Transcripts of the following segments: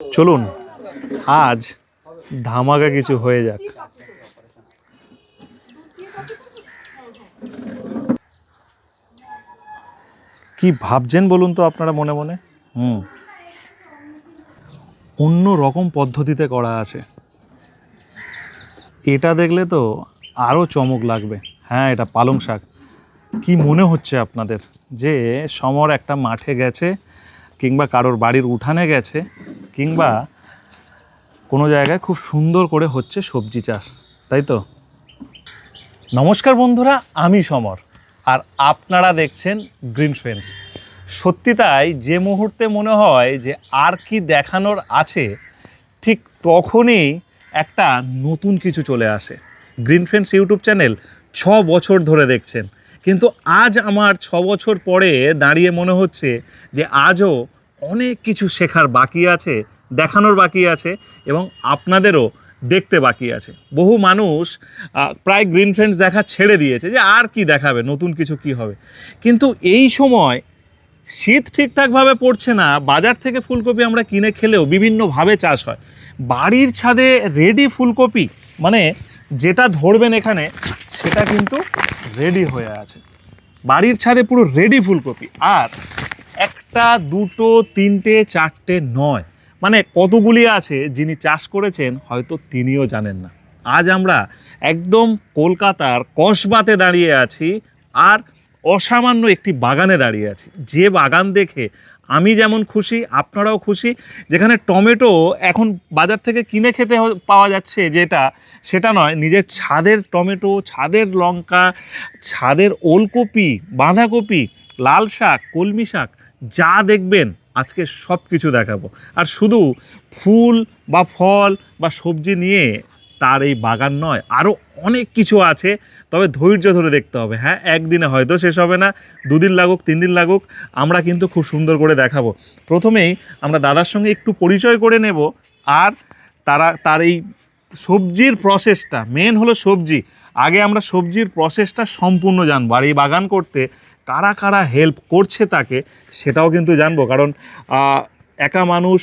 চলুন, আজ ধামাকা কিছু হয়ে যাক। কি ভাবছেন বলুন তো আপনারা মনে মনে? হুম। অন্য রকম পদ্ধতিতে করা আছে। এটা দেখলে তো আরও চমক লাগবে। হ্যাঁ এটা পালং শাক। কি মনে হচ্ছে আপনাদের যে সমর একটা মাঠে গেছে কিংবা কারোর বাড়ির উঠানে গেছে, কিংবা কোনো জায়গায় খুব সুন্দর করে হচ্ছে সবজি চাষ, তাই তো? নমস্কার বন্ধুরা, আমি সমর, আর আপনারা দেখছেন গ্রিন ফ্রেন্ডস সত্যি তাই, যে মুহূর্তে মনে হয় যে আর কি দেখানোর আছে, ঠিক তখনই একটা নতুন কিছু চলে আসে। গ্রিন ফ্রেন্ডস ইউটিউব চ্যানেল ছ বছর ধরে দেখছেন। কিন্তু আজ আমার ছ বছর পরে দাঁড়িয়ে মনে হচ্ছে যে আজও অনেক কিছু শেখার বাকি আছে, দেখানোর বাকি আছে এবং আপনাদেরও দেখতে বাকি আছে। বহু মানুষ প্রায় গ্রিন ফ্রেন্ডস দেখা ছেড়ে দিয়েছে যে আর কি দেখাবে, নতুন কিছু কি হবে। কিন্তু এই সময় শীত ঠিকঠাকভাবে পড়ছে না, বাজার থেকে ফুলকপি আমরা কিনে খেলেও বিভিন্নভাবে চাষ হয়। বাড়ির ছাদে রেডি ফুলকপি মানে যেটা ধরবেন এখানে, সেটা কিন্তু রেডি হয়ে আছে। বাড়ির ছাদে পুরো রেডি ফুলকপি। আর একটা, দুটো, তিনটে, চারটে, নয়। মানে কতগুলি আছে যিনি চাষ করেছেন, হয়তো তিনিও জানেন না। আজ আমরা একদম কলকাতার কসবাতে দাঁড়িয়ে আছি, আর অসামান্য একটি বাগানে দাঁড়িয়ে আছি। যে বাগান দেখে আমি যেমন খুশি, আপনারাও খুশি। যেখানে টমেটো এখন বাজার থেকে কিনে খেতে পাওয়া যাচ্ছে যেটা, সেটা নয়, নিজের ছাদের টমেটো, ছাদের লঙ্কা, ছাদের ওলকপি, বাঁধাকপি, লাল শাক, কলমি শাক, যা দেখবেন আজকে সব কিছু দেখাবো। আর শুধু ফুল বা ফল বা সবজি নিয়ে তার এই বাগান নয় আরও অনেক কিছু আছে। তবে ধৈর্য ধরে দেখতে হবে হ্যাঁ? একদিনে হয়তো শেষ হবে না, দুদিন লাগুক, তিন দিন লাগুক, আমরা কিন্তু খুব সুন্দর করে দেখাবো। প্রথমেই আমরা দাদার সঙ্গে একটু পরিচয় করে নেব, আর তারা, তার এই সবজির প্রসেসটা মেন হলো সবজি। আগে আমরা সবজির প্রসেসটা সম্পূর্ণ জানব, আর এই বাগান করতে কারা কারা হেল্প করছে তাকে, সেটাও কিন্তু জানব। কারণ একা মানুষ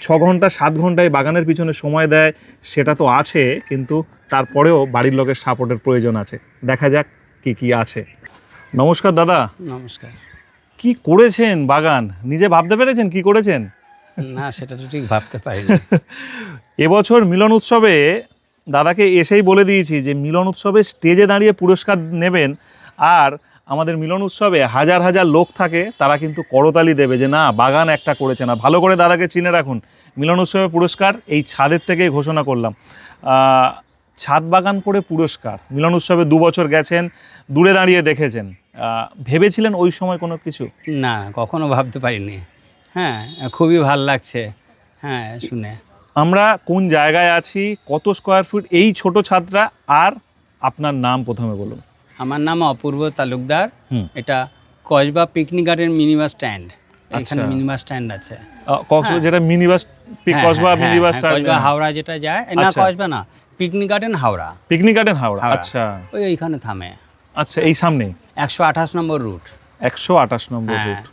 ছ ঘণ্টা সাত ঘন্টায় বাগানের পিছনে সময় দেয় সেটা তো আছে কিন্তু তারপরেও বাড়ির লোকের সাপোর্টের প্রয়োজন আছে। দেখা যাক কি কি আছে। নমস্কার দাদা। নমস্কার। কি করেছেন বাগান? নিজে ভাবতে পেরেছেন কি করেছেন? না সেটা তো ঠিক ভাবতে পারি এবছর মিলন উৎসবে দাদাকে এসেই বলে দিয়েছি যে মিলন উৎসবে স্টেজে দাঁড়িয়ে পুরস্কার নেবেন আর আমাদের মিলন উৎসবে হাজার হাজার লোক থাকে তারা কিন্তু করতালি দেবে যে না বাগান একটা করেছে না। ভালো করে দাদাকে চিনে রাখুন। মিলন উৎসবে পুরস্কার এই ছাদের থেকেই ঘোষণা করলাম। ছাদ বাগান করে পুরস্কার। মিলন উৎসবে দু বছর গেছেন দূরে দাঁড়িয়ে দেখেছেন। ভেবেছিলেন ওই সময় কোনো কিছু? না কখনো ভাবতে পারিনি। হ্যাঁ খুবই ভালো লাগছে। হ্যাঁ শুনে। আমরা কোন জায়গায় আছি কত স্কোয়ার ফিট এই ছোট ছাদটা আর আপনার নাম প্রথমে বলুন। আমার নাম অপূর্ব তালুকদার। এটা Kasba picnic garden minibus stand. এখানে আচ্ছা। মিনিবাস স্ট্যান্ড আছে। আহ, হ্যাঁ। যেটা মিনি বাস হ্যাঁ, কসবা হ্যাঁ, মিনি বাস হ্যাঁ, কসবা হাওড়া যেটা যায়। না আচ্ছা। কসবা না picnic garden Howrah. Picnic garden Howrah. আচ্ছা। ওই এইখানে থামে। আচ্ছা এই সামনে একশো আঠাশ নম্বর রুট। একশো আঠাশ নম্বর রুট।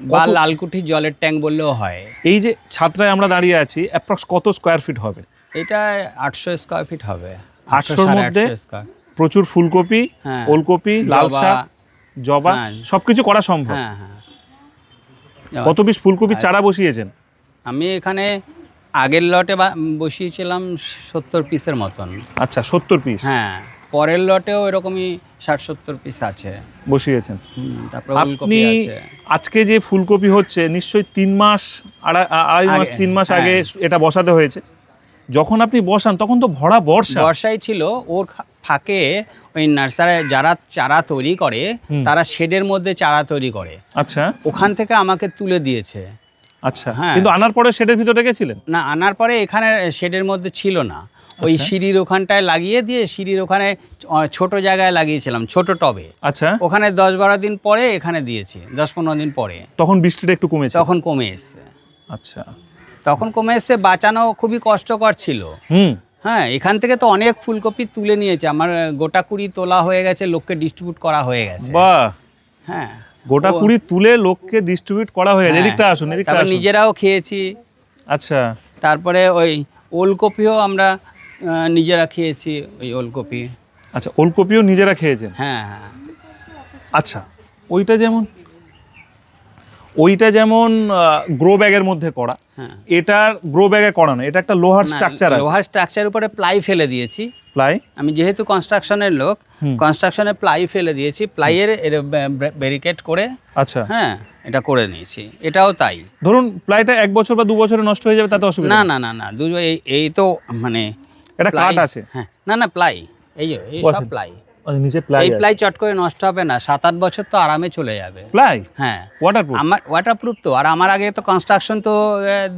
বা লালকুঠি জলের ট্যাঙ্ক বললেও হয়। এই যে ছাত্রায় আমরা দাঁড়িয়ে আছি অ্যাপ্রক্স কত স্কোয়ার ফিট হবে? এটা আটশো স্কোয়ার ফিট হবে। 800 মধ্যে? প্রচুর ফুলকপি হ্যাঁ। ওলকপি লাল জবা, শাক জবা হ্যাঁ। সবকিছু করা সম্ভব। হ্যাঁ হ্যাঁ। কত পিস ফুলকপির চারা বসিয়েছেন? আমি এখানে আগের লটে বসিয়েছিলাম সত্তর পিসের মতন। আচ্ছা সত্তর পিস। হ্যাঁ পরের লটেও এরকমই ষাট সত্তর পিস আছে। বসিয়েছেন। তারপরে আপনি আজকে যে ফুলকপি হচ্ছে নিশ্চয়ই তিন মাস আড়াই মাস তিন মাস। আগে এটা বসাতে হয়েছে। যখন আপনি বসান তখন তো ভরা বর্ষা। বর্ষাই ছিল ওর ফাঁকে ওই নার্সারি যারা চারা তৈরি করে তারা শেডের মধ্যে চারা তৈরি করে। আচ্ছা। ওখান থেকে আমাকে তুলে দিয়েছে। আচ্ছা। হ্যাঁ। কিন্তু আনার পরে শেডের ভিতরে গেছিলেন? না আনার পরে এখানে শেডের মধ্যে ছিল না। ওই আচ্ছা। সিঁড়ির ওখানটায় লাগিয়ে দিয়ে সিঁড়ির ওখানে ছোট জায়গায় লাগিয়েছিলাম ছোট টবে। আচ্ছা। ওখানে দশ বারো দিন পরে এখানে দিয়েছি দশ পনেরো দিন পরে। তখন বৃষ্টিটা একটু কমেছে? তখন কমে এসছে। আচ্ছা। তখন কমে এসছে বাঁচানো খুবই কষ্টকর ছিল। হুম। হ্যাঁ এখান থেকে তো অনেক ফুলকপি তুলে নিয়েছে। আমার গোটা কুড়ি তোলা হয়ে গেছে লোককে ডিস্ট্রিবিউট করা হয়ে গেছে। বাহ! হ্যাঁ। গোটা কুড়ি তুলে লোককে ডিস্ট্রিবিউট করা হয়ে গেছে। হ্যাঁ। এদিকটা আসুন এদিকটা আসুন। নিজেরাও খেয়েছি। আচ্ছা। তারপরে ওই ওলকপিও আমরা নিজেরা খেয়েছি ওই ওলকপি। আচ্ছা ওলকপিও নিজেরা খেয়েছেন? হ্যাঁ হ্যাঁ। আচ্ছা ওইটা যেমন ওইটা যেমন গ্রো ব্যাগের মধ্যে করা হ্যাঁ। এটার গ্রো ব্যাগে করানো এটা একটা লোহার স্ট্রাকচার আছে। লোহার স্ট্রাকচার উপরে প্লাই ফেলে দিয়েছি। প্লাই আমি যেহেতু কনস্ট্রাকশনের লোক। কনস্ট্রাকশনে প্লাই ফেলে দিয়েছি প্লাইয়ের ব্যারিকেড করে আচ্ছা। হ্যাঁ এটা করে নিয়েছি। এটাও তাই। ধরুন প্লাইটা এক বছর বা দু বছরে নষ্ট হয়ে যাবে তাতে অসুবিধা না না না না দু এই তো মানে এটা কাঠ আছে। হ্যাঁ না না প্লাই এই যে এই সব প্লাই নিচে প্লাই এই প্লাই চট করে নষ্ট হবে না সাত আট বছর তো আরামে চলে যাবে। প্লাই? হ্যাঁ। ওয়াটারপ্রুফ আমার ওয়াটারপ্রুফ তো। আর আমার আগে তো কনস্ট্রাকশন তো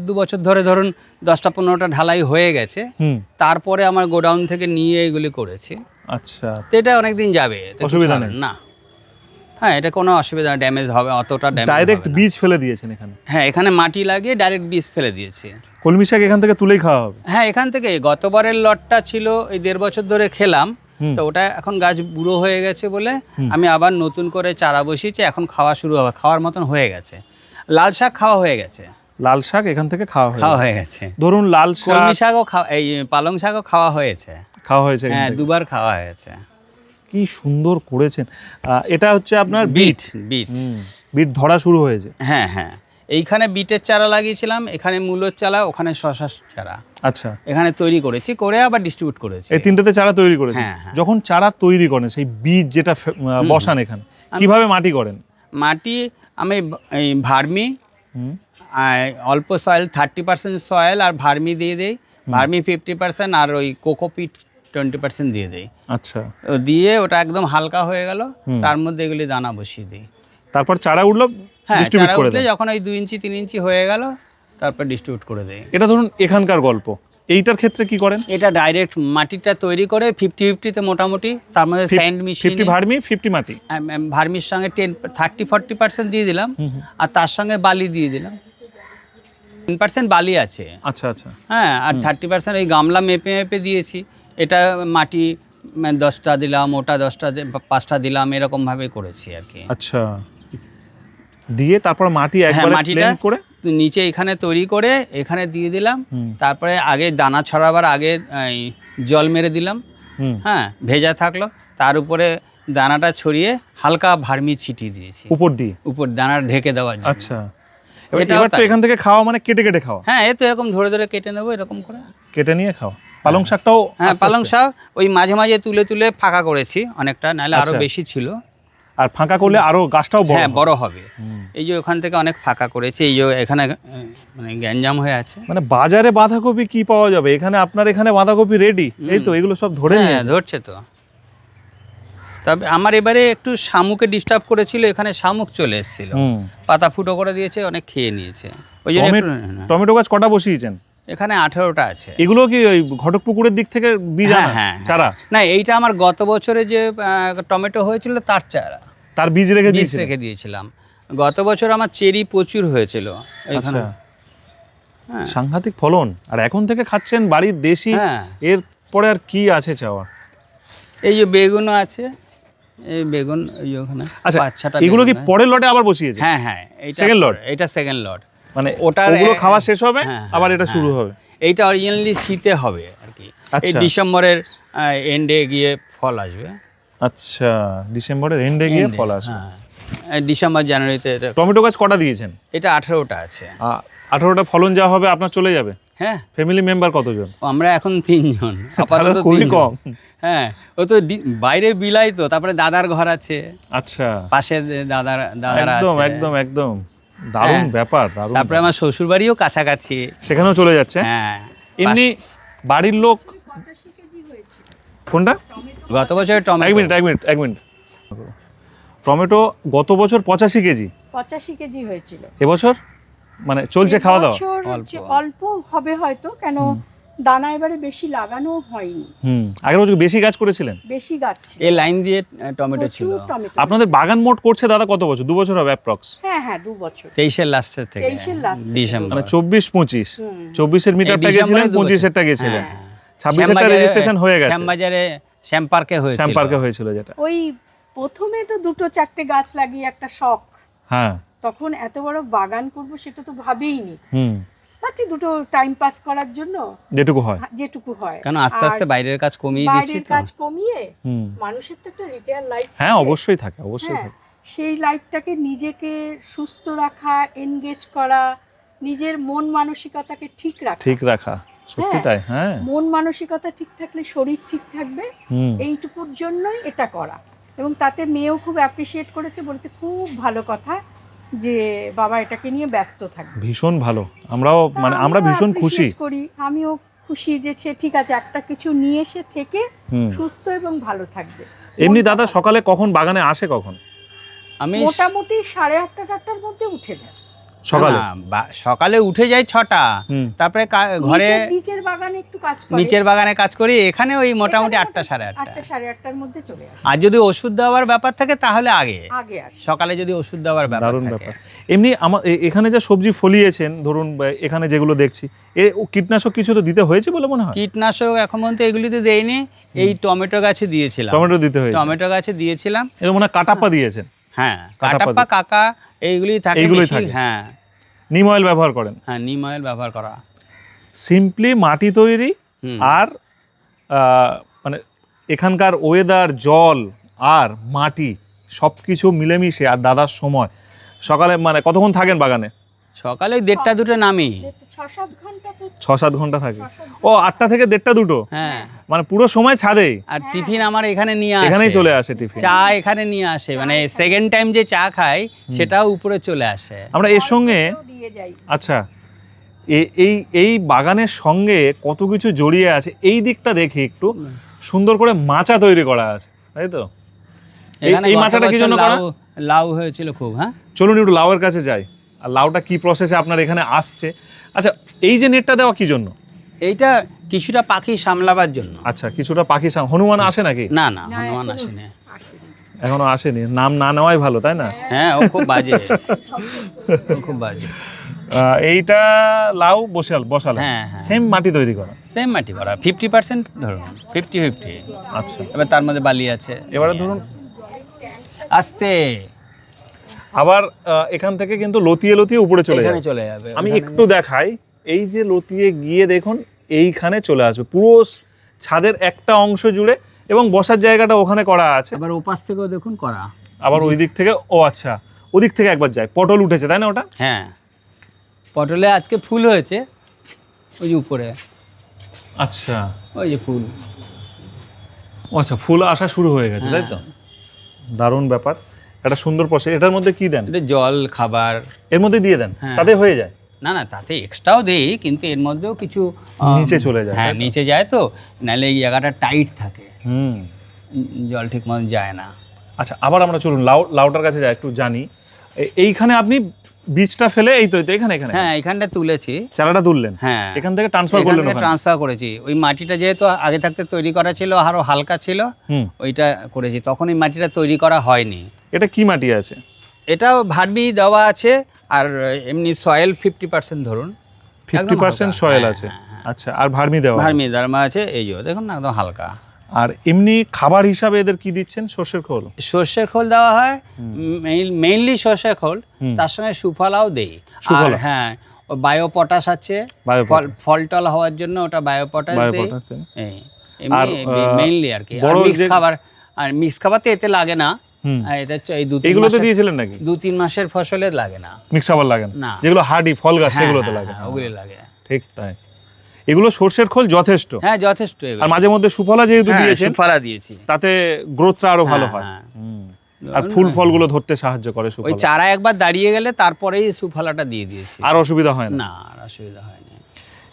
দু বছর ধরে ধরুন দশটা পনেরোটা ঢালাই হয়ে গেছে। হুম। তারপরে আমার গোডাউন থেকে নিয়ে এগুলি করেছি। আচ্ছা। তো এটা অনেক দিন যাবে অসুবিধা নেই। না। হ্যাঁ এটা কোনো অসুবিধা ড্যামেজ হবে অতটা ড্যামেজ ডাইরেক্ট বীজ ফেলে দিয়েছেন এখানে? হ্যাঁ এখানে মাটি লাগিয়ে ডাইরেক্ট বীজ ফেলে দিয়েছি। কলমি শাক এখান থেকে তুলেই খাওয়া হবে? হ্যাঁ এখান থেকে গতবারের লটটা ছিল এই দেড় বছর ধরে খেলাম। তো ওটা এখন গাছ বুড়ো হয়ে গেছে বলে আমি আবার নতুন করে চারা বসিয়েছি এখন খাওয়া শুরু হবে খাওয়ার মতন হয়ে গেছে। লাল শাক খাওয়া হয়ে গেছে। লাল শাক এখান থেকে খাওয়া খাওয়া হয়ে গেছে। ধরুন লাল কলমি শাক শাকও খাওয়া এই পালং শাকও খাওয়া হয়েছে। খাওয়া হয়েছে হ্যাঁ দুবার খাওয়া হয়েছে। কি সুন্দর করেছেন। এটা হচ্ছে আপনার বিট বিট। বিট ধরা শুরু হয়েছে। হ্যাঁ হ্যাঁ। এইখানে বিটের চারা লাগিয়েছিলাম এখানে মূলোর চারা ওখানে শশা চারা। আচ্ছা। এখানে তৈরি করেছি করে আবার ডিস্ট্রিবিউট করেছি। এই তিনটাতে চারা তৈরি করেছেন হ্যাঁ, হ্যাঁ। যখন চারা তৈরি করেন সেই বীজ যেটা বসান এখানে কীভাবে মাটি করেন? মাটি আমি এই ভার্মি অল্প সয়েল থার্টি পার্সেন্ট সয়েল আর ভার্মি দিয়ে দেই। ভার্মি ফিফটি পার্সেন্ট আর ওই কোকোপিট টোয়েন্টি পার্সেন্ট দিয়ে দেই। আচ্ছা। দিয়ে ওটা একদম হালকা হয়ে গেল তার মধ্যে এগুলি দানা বসিয়ে দিই। তারপর চারা উঠল হ্যাঁ ডিস্ট্রিবিউট করে যখন ওই দুই ইঞ্চি তিন ইঞ্চি হয়ে গেল তারপর ডিস্ট্রিবিউট করে দেই এটা ধরুন এখানকার গল্প। এইটার ক্ষেত্রে কি করেন? এটা ডাইরেক্ট মাটিটা তৈরি করে ফিফটি ফিফটিতে মোটামুটি তার মধ্যে স্যান্ড মিশিয়ে ফিফটি ভার্মি ফিফটি মাটি। ভার্মির সঙ্গে টেন থার্টি ফর্টি পার্সেন্ট দিয়ে দিলাম। আর তার সঙ্গে বালি দিয়ে দিলাম। টেন পার্সেন্ট বালি আছে। আচ্ছা আচ্ছা। হ্যাঁ আর থার্টি পার্সেন্ট ওই গামলা মেপে মেপে দিয়েছি। এটা মাটি দশটা দিলাম ওটা দশটা পাঁচটা দিলাম এরকমভাবে করেছি আর কি। আচ্ছা। দিয়ে তারপর মাটি একবারে হ্যাঁ, মাটিটা- প্লেন করে? নিচে এখানে তৈরি করে এখানে দিয়ে দিলাম। তারপরে আগে দানা ছড়াবার আগে জল মেরে দিলাম। হ্যাঁ ভেজা থাকল। তার উপরে দানাটা ছড়িয়ে হালকা ভার্মি ছিটিয়ে দিয়েছি। উপর দিয়ে? উপর দানা ঢেকে দেওয়ার জন্য। আচ্ছা। এবার তো এখান থেকে খাওয়া মানে কেটে কেটে খাওয়া? হ্যাঁ এই তো এরকম ধরে ধরে কেটে নেব এরকম করে। কেটে নিয়ে খাওয়া? পালং শাকটাও হ্যাঁ পালং শাক ওই মাঝে মাঝে তুলে তুলে ফাঁকা করেছি অনেকটা নাহলে আরও আচ্ছা। বেশি ছিল। আর ফাঁকা করলে আরও গাছটাও বড় হ্যাঁ। বড় হবে। এই যে ওখান থেকে অনেক ফাঁকা করেছে এই যে এখানে মানে গ্যাঞ্জাম হয়ে আছে। মানে বাজারে বাঁধাকপি কি পাওয়া যাবে? এখানে আপনার এখানে বাঁধাকপি রেডি এই তো এগুলো সব ধরে হ্যাঁ ধরছে তো। তবে আমার এবারে একটু শামুকে ডিস্টার্ব করেছিল এখানে শামুক চলে এসেছিল। পাতা ফুটো করে দিয়েছে অনেক খেয়ে নিয়েছে। ওই জন্য টমেটো- হ্যাঁ, টমেটো গাছ কটা বসিয়েছেন? এখানে আঠেরোটা আছে। এগুলো কি ওই ঘটক পুকুরের দিক থেকে বীজ হ্যাঁ, হ্যাঁ, হ্যাঁ। চারা? না এইটা আমার গত বছরে যে টমেটো হয়েছিল তার চারা। তার বীজ রেখে বীজ রেখে দিয়েছিলাম। গত বছর আমার চেরি প্রচুর হয়েছিল আচ্ছা। হ্যাঁ। সাংঘাতিক ফলন। আর এখন থেকে খাচ্ছেন বাড়ির দেশি হ্যাঁ। এর পরে আর কি আছে চাওয়া? এই যে বেগুনও আছে এই বেগুন এই ওখানে আচ্ছা বাচ্চাটা এগুলো কি পরের লটে আবার বসিয়েছে? হ্যাঁ হ্যাঁ এইটা সেকেন্ড lot? এটা সেকেন্ড লট মানে ওটার ওগুলো খাওয়া শেষ হবে হ্যাঁ, আবার হ্যাঁ, এটা শুরু হ্যাঁ। হবে? এইটা অরিজিনালি শীতে হবে আর কি। এই আচ্ছা। ডিসেম্বরের এন্ডে গিয়ে ফল আসবে। আচ্ছা ডিসেম্বরের এন্ডে গিয়ে ফল আসবে। হ্যাঁ। ডিসেম্বর জানুয়ারিতে এটা টমেটো গাছ কটা দিয়েছেন? এটা আঠেরোটা আছে। আঠারোটা ফলন যা হবে আপনার চলে যাবে? হ্যাঁ। ফ্যামিলি মেম্বার কতজন? আমরা এখন তিনজন। আপাতত খুবই কম। হ্যাঁ ও তো বাইরে বিলাই তো তারপরে দাদার ঘর আছে। আচ্ছা। পাশে দাদার দাদারা একদম আছে। একদম একদম। দারুণ হ্যাঁ। ব্যাপার দারুণ তারপরে আমার শ্বশুর বাড়িও কাছাকাছি। সেখানেও চলে যাচ্ছে? হ্যাঁ। এমনি বাড়ির লোক কোনটা? গত বছর এক মিনিট এক মিনিট এক মিনিট। টমেটো গত বছর পঁচাশি কেজি। পঁচাশি কেজি হয়েছিল। এবছর? মানে চলছে খাওয়া দাওয়া? অল্প। হবে হয়তো কেন দানা এবারে বেশি লাগানো হয়নি। হুম আগের বছর বেশি গাছ করেছিলেন? বেশি গাছ ছিল। এই লাইন দিয়ে টমেটো ছিল। আপনাদের বাগান মোট করছে দাদা কত বছর? দু বছর হবে অ্যাপ্রক্স হ্যাঁ হ্যাঁ দু বছর। তেইশের লাস্টের থেকে। তেইশের last থেকে। ডিসেম্বর। মানে চব্বিশ পঁচিশ। হুম। চব্বিশের মিটারটা গেছিলেন ডিসেম্বরে দু বছর। গেছিলেন। শ্যামবাজারে- রেজিস্ট্রেশন হয়ে গেছে। শ্যামবাজারে শ্যামপার্কে হয়েছিল। শ্যামপার্কে হয়েছিল যেটা। ওই প্রথমে তো দুটো চারটে গাছ লাগিয়ে একটা শখ। হ্যাঁ। তখন এত বড় বাগান করব সেটা তো ভাবেইনি। হুম। দুটো টাইম পাস করার জন্য যেটুকু হয়। যেটুকু হয়। কারণ আস্তে আস্তে বাইরের কাজ কমিয়ে দিচ্ছি বাইরের কাজ কমিয়ে হুম। মানুষের তো একটা রিটায়ার লাইফ হ্যাঁ অবশ্যই থাকে অবশ্যই হ্যাঁ থাকে। সেই লাইফটাকে নিজেকে সুস্থ রাখা এনগেজ করা নিজের মন মানসিকতাকে ঠিক রাখা। ঠিক রাখা। সত্যি হ্যাঁ। তাই? হ্যাঁ। মন মানসিকতা ঠিক থাকলে শরীর ঠিক থাকবে এইটুকুর জন্যই এটা করা। এবং তাতে মেয়েও খুব অ্যাপ্রিসিয়েট করেছে বলেছে খুব ভালো কথা যে বাবা এটাকে নিয়ে ব্যস্ত থাকবে। ভীষণ ভালো। আমরাও মানে আমরা ভীষণ খুশি। করি আমিও খুশি যে সে ঠিক আছে একটা কিছু নিয়ে এসে থেকে সুস্থ এবং ভালো থাকবে। এমনি দাদা সকালে কখন বাগানে আসে কখন? আমি মোটামুটি সাড়ে আটটা চারটার মধ্যে উঠে যায়। সকালে? সকালে উঠে যাই ছটা। তারপরে ঘরে নিচের- বাগানে একটু কাজ করে। নিচের বাগানে কাজ করি। এখানে ওই মোটামুটি আটটা সাড়ে আটটা। সাড়ে আটটার মধ্যে চলে আসে। আর যদি ওষুধ দেওয়ার ব্যাপার থাকে তাহলে আগে। আগে আসে। সকালে যদি ওষুধ দেওয়ার ব্যাপার ব্যাপার। এমনি আমার এখানে যে সবজি ফলিয়েছেন ধরুন এখানে যেগুলো দেখছি এ ও কীটনাশক কিছু তো দিতে হয়েছে বলে মনে হয়? কীটনাশক এখন পর্যন্ত এগুলিতে দেইনি। এই টমেটো গাছে দিয়েছিলাম। টমেটো দিতে হয়েছে। টমেটো গাছে দিয়েছিলাম। এর মনে হয় কাটাপ্পা দিয়েছেন। হ্যাঁ কাটাপ্পা কাকা এইগুলি থাকে এইগুলোই বেশি, থাকে। হ্যাঁ। নিম অয়েল ব্যবহার করেন। হ্যাঁ নিম অয়েল ব্যবহার করা। সিম্পলি মাটি তৈরি আর মানে এখানকার ওয়েদার জল আর মাটি সব কিছু মিলেমিশে আর দাদার সময়। সকালে মানে কতক্ষণ থাকেন বাগানে? সকালে ওই দেড়টা দুটো নামি। ছ সাত ঘণ্টা থাকে। ও আটটা থেকে দেড়টা দুটো? হ্যাঁ। মানে পুরো সময় ছাদে? আর টিফিন আমার এখানে নিয়ে আসে। এখানেই চলে আসে টিফিন। চা এখানে নিয়ে আসে। মানে সেকেন্ড টাইম যে চা খাই সেটাও উপরে চলে আসে। আমরা এর সঙ্গে ঘন্টাও দিয়ে যাই। আচ্ছা। এই এই বাগানের সঙ্গে কত কিছু জড়িয়ে আছে? এই দিকটা দেখি একটু। সুন্দর করে মাচা তৈরি করা আছে তাই তো? এই- মাচাটা কি জন্য লাউ লাউ হয়েছিল খুব হ্যাঁ? চলুন একটু লাউয়ের কাছে যাই। আর লাউটা কি প্রসেসে আপনার এখানে আসছে? আচ্ছা এই যে নেটটা দেওয়া কি জন্য? এইটা কিছুটা পাখি সামলাবার জন্য। আচ্ছা কিছুটা পাখি সাম- হনুমান আসে নাকি? না না না, হনুমান আসেনি আসেনি। এখনও আসেনি। নাম না নেওয়াই ভালো তাই না? হ্যাঁ ও খুব বাজে। খুব বাজে। এইটা লাউ বসাল বসাল। হ্যাঁ, হ্যাঁ। সেম মাটি তৈরি করা? সেম মাটি করা। ফিফটি পার্সেন্ট ধরুন ফিফটি ফিফটি আচ্ছা। এবার তার মধ্যে বালি আছে। এবারে ধরুন। আস্তে আবার এখান থেকে কিন্তু লতিয়ে লতিয়ে উপরে চলে যাবে। চলে যাবে। আমি একটু দেখাই এই যে লতিয়ে গিয়ে দেখুন এইখানে চলে আসবে। পুরো ছাদের একটা অংশ জুড়ে এবং বসার জায়গাটা ওখানে করা আছে। আবার ওপাশ থেকেও দেখুন করা। আবার ওই দিক থেকে ও আচ্ছা ওদিক থেকে একবার যায়। পটল উঠেছে তাই না ওটা? হ্যাঁ। পটলে আজকে ফুল হয়েছে ওই যে উপরে। আচ্ছা। ওই যে ফুল। ও আচ্ছা ফুল আসা শুরু হয়ে গেছে তাই তো? হ্যাঁ। দারুণ ব্যাপার। একটা সুন্দর প্রসেস এটার মধ্যে কি দেন? এটা জল খাবার। এর মধ্যে দিয়ে দেন? হ্যাঁ। তাতে হয়ে যায়? না না তাতে এক্সট্রাও দেই কিন্তু এর মধ্যেও কিছু নিচে চলে যায়, হ্যাঁ নিচে যায় তো নাহলে এই জায়গাটা টাইট থাকে। হুম। জল ঠিক মতো যায় না। আচ্ছা আবার আমরা চলুন লাউ লাউটার কাছে যাই একটু জানি। এইখানে আপনি বীজটা ফেলে এই তো এখানে এখানে। হ্যাঁ এখানটা তুলেছি। চারাটা তুললেন? হ্যাঁ। এখান থেকে ট্রান্সফার করলেন ট্রান্সফার করেছি। ওই মাটিটা যেহেতু আগে থাকতে তৈরি করা ছিল আরও হালকা ছিল ওইটা করেছি। তখন এই মাটিটা তৈরি করা হয়নি। এটা কি মাটি আছে? এটাও ভার্মি দেওয়া আছে আর এমনি সয়েল ফিফটি পার্সেন্ট ধরুন। ফিফটি পার্সেন্ট সয়েল আছে। হ্যাঁ, হ্যাঁ। আচ্ছা আর ভার্মি দেওয়া ভার্মি দারমা আছে এই যে দেখুন না একদম হালকা। আর এমনি খাবার হিসাবে এদের কি দিচ্ছেন? সর্ষের খোল? সর্ষের খোল দেওয়া হয় মেইনলি সর্ষের খোল। তার সঙ্গে সুফলাও দেই। আর হ্যাঁ ও বায়ো পটাশ আছে ফল টল হওয়ার জন্য ওটা বায়ো পটাশ দেই। মেইনলি আর কি। আর মিক্স খাবার আর মিক্স খাবার তো এতে লাগে না। এগুলোতে মাসের- দিয়েছিলেন নাকি? দু তিন মাসের ফসলে লাগে না। মিক্স আবার লাগেন না। যেগুলো হার্ডি ফল গাছ হ্যাঁ, সেগুলোতে হ্যাঁ, লাগে হ্যাঁ, ওগুলি লাগে। ঠিক তাই। এগুলো সর্ষের খোল যথেষ্ট। হ্যাঁ যথেষ্ট আর মাঝে মধ্যে সুফলা যেহেতু হ্যাঁ, দিয়েছেন সুফলা দিয়েছি। তাতে গ্রোথটা আরও ভালো হ্যাঁ, হয়। হ্যাঁ। আর ফুল ফলগুলো ধরতে সাহায্য করে সুফলা। ওই চারা একবার দাঁড়িয়ে গেলে তারপরেই সুফলাটা দিয়ে দিয়েছি। আর অসুবিধা হয় না? না আর অসুবিধা হয়নি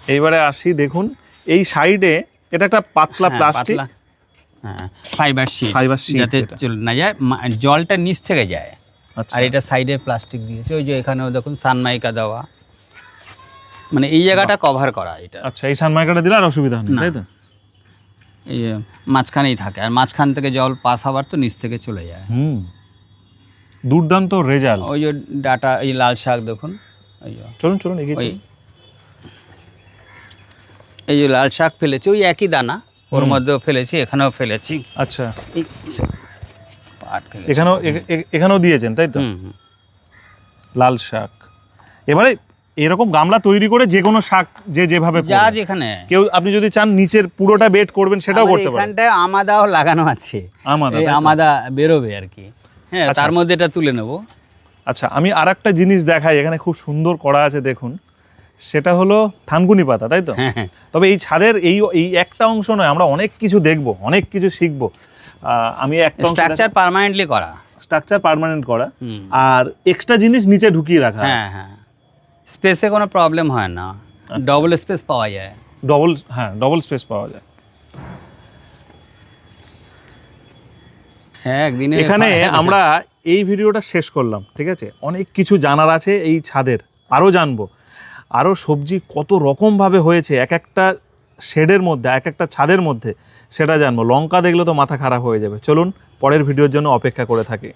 এইবারে আসি দেখুন এই সাইডে এটা একটা পাতলা হ্যাঁ, প্লাস্টিক। হ্যাঁ ফাইবার শিট Fiber sheet যাতে চলে না যায় জলটা নিচ থেকে যায়। আচ্ছা। আর এটা সাইডে প্লাস্টিক দিয়েছে। ওই যে এখানেও দেখুন সানমাইকা দেওয়া। মানে এই জায়গাটা কভার করা এটা। আচ্ছা এই সানমাইকাটা দিলে আর অসুবিধা নেই না। তাই তো? এই মাঝখানেই থাকে আর মাঝখান থেকে জল পাস হওয়ার তো নিচ থেকে চলে যায়। হুম। দুর্দান্ত রেজাল্ট ওই যে ডাটা এই লাল শাক দেখুন ওই চলুন চলুন এগিয়ে চলুন। এই যে লাল শাক ফেলেছি ওই একই দানা ওর মধ্যেও ফেলেছি এখানেও ফেলেছি। আচ্ছা। এখানেও এখানেও দিয়েছেন তাই তো। লাল শাক। এবারে এরকম গামলা তৈরি করে যে কোনো শাক যে যেভাবে যা যেখানে। কেউ আপনি যদি চান নিচের পুরোটা বেড করবেন সেটাও করতে পারেন। এখানটায় আমাদাও লাগানো আছে। আমাদের এই আমাদা বেরোবে আর কি। হ্যাঁ আচ্ছা। তার মধ্যে এটা তুলে নেব। আচ্ছা আমি আর একটা জিনিস দেখাই এখানে খুব সুন্দর করা আছে দেখুন। সেটা হলো থানকুনি পাতা তাই তো? হ্যাঁ হ্যাঁ। তবে এই ছাদের এই এই একটা অংশ নয় আমরা অনেক কিছু দেখব অনেক কিছু শিখব। আমি একটা স্ট্রাকচার পার্মানেন্টলি করা। স্ট্রাকচার পার্মানেন্ট করা। আর এক্সট্রা জিনিস নিচে ঢুকিয়ে রাখা। হ্যাঁ হ্যাঁ। স্পেসে কোনো প্রবলেম হয় না। আচ্ছা। ডবল স্পেস পাওয়া যায়। ডবল হ্যাঁ ডবল স্পেস পাওয়া যায়। হ্যাঁ একদিনে এখানে আমরা এই ভিডিওটা শেষ করলাম ঠিক আছে? অনেক কিছু জানার আছে এই ছাদের আরও জানব। আরও সবজি কত রকমভাবে হয়েছে এক একটা শেডের মধ্যে এক একটা ছাদের মধ্যে সেটা জানব। লঙ্কা দেখলে তো মাথা খারাপ হয়ে যাবে। চলুন পরের ভিডিওর জন্য অপেক্ষা করে থাকি।